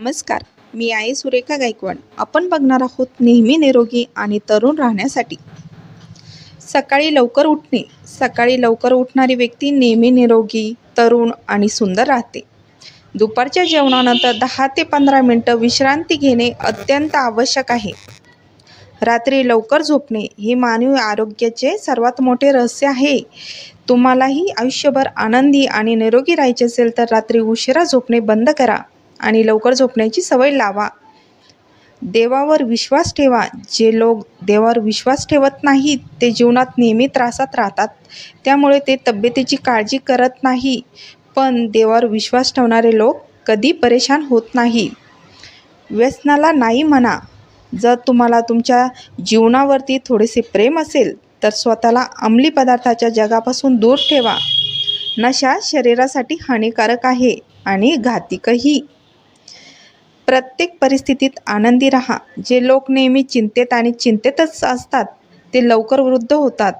नमस्कार मी आहे सुरेखा गायकवाड. आपण बघणार आहोत नेहमी निरोगी आणि तरुण राहण्यासाठी. सकाळी लवकर उठणे. सकाळी लवकर उठणारी व्यक्ती नेहमी निरोगी तरुण आणि सुंदर राहते. दुपारच्या जेवणानंतर दहा ते पंधरा मिनटं विश्रांती घेणे अत्यंत आवश्यक आहे. रात्री लवकर झोपणे हे मानवी आरोग्याचे सर्वात मोठे रहस्य आहे. तुम्हालाही आयुष्यभर आनंदी आणि निरोगी राहायचे असेल तर रात्री उशिरा झोपणे बंद करा. आणि लवकर झोपण्याची सवय लावा. देवावर विश्वास ठेवा. जे लोक देवावर विश्वास ठेवत नाहीत ते जीवनात नेहमी त्रासात राहतात. त्यामुळे ते तब्येतीची काळजी करत नाही. पण देवावर विश्वास ठेवणारे लोक कधी परेशान होत नाही. व्यसनाला नाही म्हणा. जर तुम्हाला तुमच्या जीवनावरती थोडेसे प्रेम असेल तर स्वतःला अंमली पदार्थाच्या जगापासून दूर ठेवा. नशा शरीरासाठी हानिकारक आहे आणि घातिकही. प्रत्येक परिस्थितीत आनंदी राहा. जे लोक नेहमी चिंतेत आणि चिंतेतच असतात ते लवकर वृद्ध होतात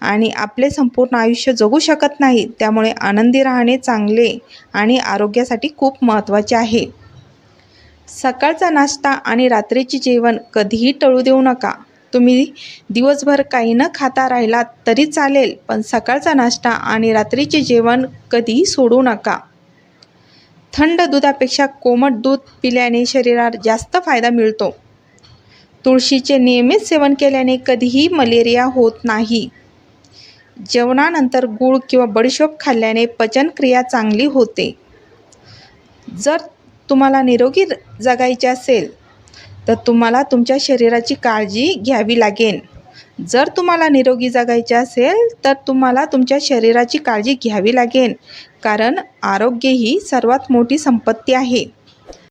आणि आपले संपूर्ण आयुष्य जगू शकत नाही. त्यामुळे आनंदी राहणे चांगले आणि आरोग्यासाठी खूप महत्त्वाचे आहे. सकाळचा नाश्ता आणि रात्रीचे जेवण कधीही टळू देऊ नका. तुम्ही दिवसभर काही न खाता राहिलात तरी चालेल पण सकाळचा नाश्ता आणि रात्रीचे जेवण कधीही सोडू नका. थंड दुधापेक्षा कोमट दूध पिल्याने शरीरात जास्त फायदा मिळतो. तुळशीचे नियमित सेवन केल्याने कधीही मलेरिया होत नाही. जेवणानंतर गूळ किंवा बडीशोप खाल्ल्याने पचनक्रिया चांगली होते. जर तुम्हाला निरोगी जगायचे असेल तर तुम्हाला तुमच्या शरीराची काळजी घ्यावी लागेल. जर तुम्हाला निरोगी जगायचे असेल तर तुम्हाला तुमच्या शरीराची काळजी घ्यावी लागेल. कारण आरोग्य ही सर्वात मोठी संपत्ती आहे.